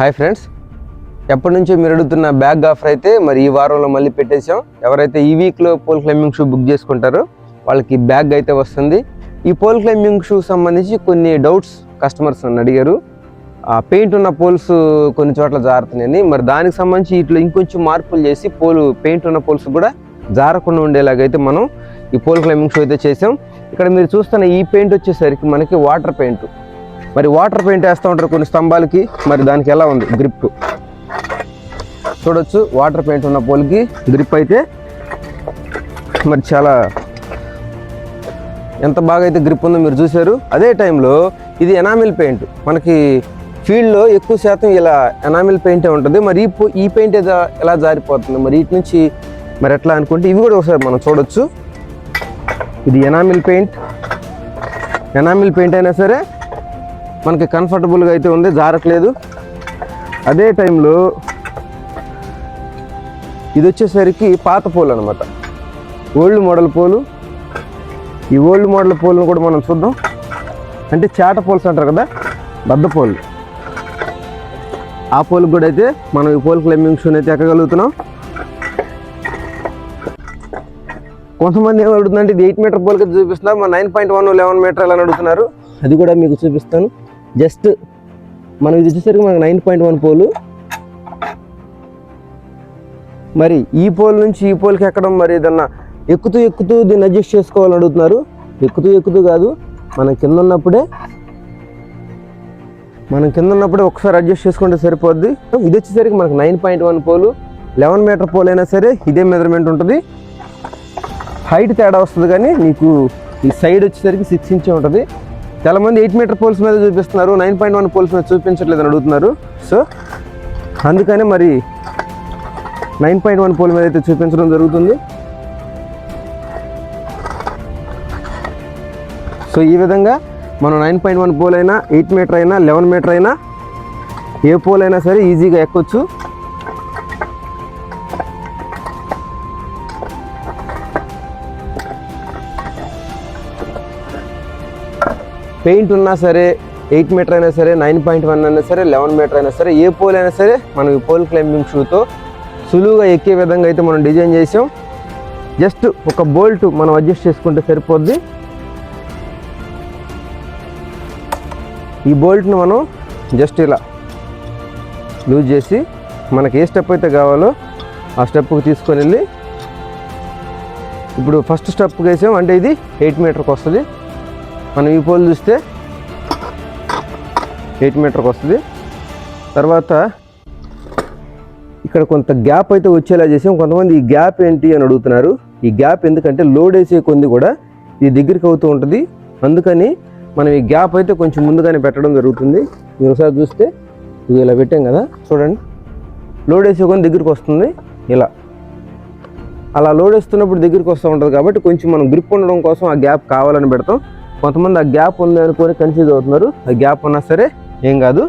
Hi friends. ఎప్పటి నుంచో మీరు అడుగుతున్న బ్యాగ్ ఆఫర్ అయితే మరి ఈ వారంలో మళ్ళీ పెట్టేశాం. ఎవరైతే ఈ వీక్లో పోల్ క్లైంబింగ్ షూ బుక్ చేసుకుంటారో వాళ్ళకి బ్యాగ్ అయితే వస్తుంది. ఈ పోల్ క్లైంబింగ్ షూ సంబంధించి కొన్ని డౌట్స్ కస్టమర్స్ నన్ను అడిగారు. ఆ పెయింట్ ఉన్న పోల్స్ కొన్ని చోట్ల జారుతున్నాయని. మరి దానికి సంబంధించి ఇట్లా ఇంకొంచెం మార్పులు చేసి పోలు పెయింట్ ఉన్న పోల్స్ కూడా జారకుండా ఉండేలాగైతే మనం ఈ పోల్ క్లైంబింగ్ షూ అయితే చేసాం ఇక్కడ మీరు చూస్తున్న ఈ పెయింట్ వచ్చేసరికి మనకి వాటర్ పెయింట్ మరి వాటర్ పెయింట్ వేస్తూ ఉంటారు కొన్ని స్తంభాలకి. మరి దానికి ఎలా ఉంది? గ్రిప్. చూడొచ్చు వాటర్ పెయింట్ ఉన్న పోల్కి గ్రిప్ అయితే మరి చాలా ఎంత బాగా అయితే గ్రిప్ ఉందో మీరు చూశారు. అదే టైంలో ఇది ఎనామిల్ పెయింట్. మనకి ఫీల్డ్లో ఎక్కువ శాతం ఇలా ఎనామిల్ పెయింటే ఉంటుంది. మరి ఈ పెయింట్ ఎలా జారిపోతుంది? మరి వీటి నుంచి మరి ఎట్లా అనుకుంటే ఇవి కూడా ఒకసారి మనం చూడొచ్చు. ఇది ఎనామిల్ పెయింట్. ఎనామిల్ పెయింట్ అయినా సరే మనకి కంఫర్టబుల్గా అయితే ఉంది జారట్లేదు. అదే టైంలో ఇది వచ్చేసరికి పాత పోలు అనమాట ఓల్డ్ మోడల్ పోలు. ఈ ఓల్డ్ మోడల్ పోలను కూడా మనం చూద్దాం. అంటే చాట పోల్స్ అంటారు కదా బద్ద పోలు. ఆ పోల్ కూడా అయితే మనం ఈ పోల్ క్లైంబింగ్ షూని అయితే ఎక్కగలుగుతున్నాం. కొంతమంది ఏం అడుగుతుందంటే ఇది ఎయిట్ మీటర్ పోల్కి చూపిస్తున్నారు మన nine point one eleven metre అని అడుగుతున్నారు అది కూడా మీకు చూపిస్తాను. జస్ట్ మనం ఇది వచ్చేసరికి మనకు నైన్ పాయింట్ వన్ పోలు. మరి ఈ పోల్ నుంచి ఈ పోల్కి ఎక్కడం మరి ఏదన్నా ఎక్కుతూ ఎక్కుతూ దీన్ని అడ్జస్ట్ చేసుకోవాలని అడుగుతున్నారు. ఎక్కుతూ ఎక్కుతూ కాదు మనం కింద ఉన్నప్పుడే మనం కింద ఉన్నప్పుడే ఒకసారి అడ్జస్ట్ చేసుకుంటే సరిపోద్ది. ఇది వచ్చేసరికి మనకు nine point one pole. Eleven metre pole అయినా సరే ఇదే మెజర్మెంట్ ఉంటుంది. హైట్ తేడా వస్తుంది కానీ నీకు ఈ సైడ్ వచ్చేసరికి సిక్స్ ఇంచే ఉంటుంది. చాలామంది ఎయిట్ మీటర్ పోల్స్ మీద చూపిస్తున్నారు నైన్ పాయింట్ వన్ పోల్స్ మీద చూపించట్లేదని అడుగుతున్నారు. సో అందుకనే మరి నైన్ పాయింట్ వన్ పోల్ మీద అయితే చూపించడం జరుగుతుంది. సో ఈ విధంగా మనం నైన్ పాయింట్ వన్ పోల్ అయినా ఎయిట్ మీటర్ అయినా లెవెన్ మీటర్ అయినా ఏ పోల్ అయినా సరే ఈజీగా ఎక్కొచ్చు. పెయింట్ ఉన్నా సరే ఎయిట్ మీటర్ అయినా సరే నైన్ పాయింట్ వన్ అయినా సరే లెవెన్ మీటర్ అయినా సరే ఏ పోల్ అయినా సరే మనం ఈ పోల్ క్లైంబింగ్ షూతో సులువుగా ఎక్కే విధంగా అయితే మనం డిజైన్ చేసాం. జస్ట్ ఒక బోల్ట్ మనం అడ్జస్ట్ చేసుకుంటే సరిపోద్ది. ఈ బోల్ట్ను మనం జస్ట్ ఇలా లూజ్ చేసి మనకి ఏ స్టెప్ అయితే కావాలో ఆ స్టెప్కి తీసుకొని వెళ్ళి ఇప్పుడు ఫస్ట్ స్టెప్కి వేసాం. అంటే ఇది ఎయిట్ మీటర్కి వస్తుంది. మనం ఈ పోల్ చూస్తే ఎయిట్ మీటర్కి వస్తుంది. తర్వాత ఇక్కడ కొంత గ్యాప్ అయితే వచ్చేలా చేసాం. కొంతమంది ఈ గ్యాప్ ఏంటి అని అడుగుతున్నారు. ఈ గ్యాప్ ఎందుకంటే లోడ్ వేసే కొంది కూడా ఇది దగ్గరికి అవుతూ ఉంటుంది. అందుకని మనం ఈ గ్యాప్ అయితే కొంచెం ముందుగానే పెట్టడం జరుగుతుంది. మీరు ఒకసారి చూస్తే ఇది ఇలా పెట్టాం కదా చూడండి. లోడ్ వేసే కొంది దగ్గరికి వస్తుంది. ఇలా. అలా లోడ్ వేస్తున్నప్పుడు దగ్గరికి వస్తూ ఉంటుంది కాబట్టి కొంచెం మనం గ్రిప్ ఉండడం కోసం ఆ గ్యాప్ కావాలని పెడతాం. కొంతమంది ఆ గ్యాప్ ఉంది అనుకొని కన్ఫ్యూజ్ అవుతున్నారు. ఆ గ్యాప్ ఉన్నా సరే ఏం కాదు.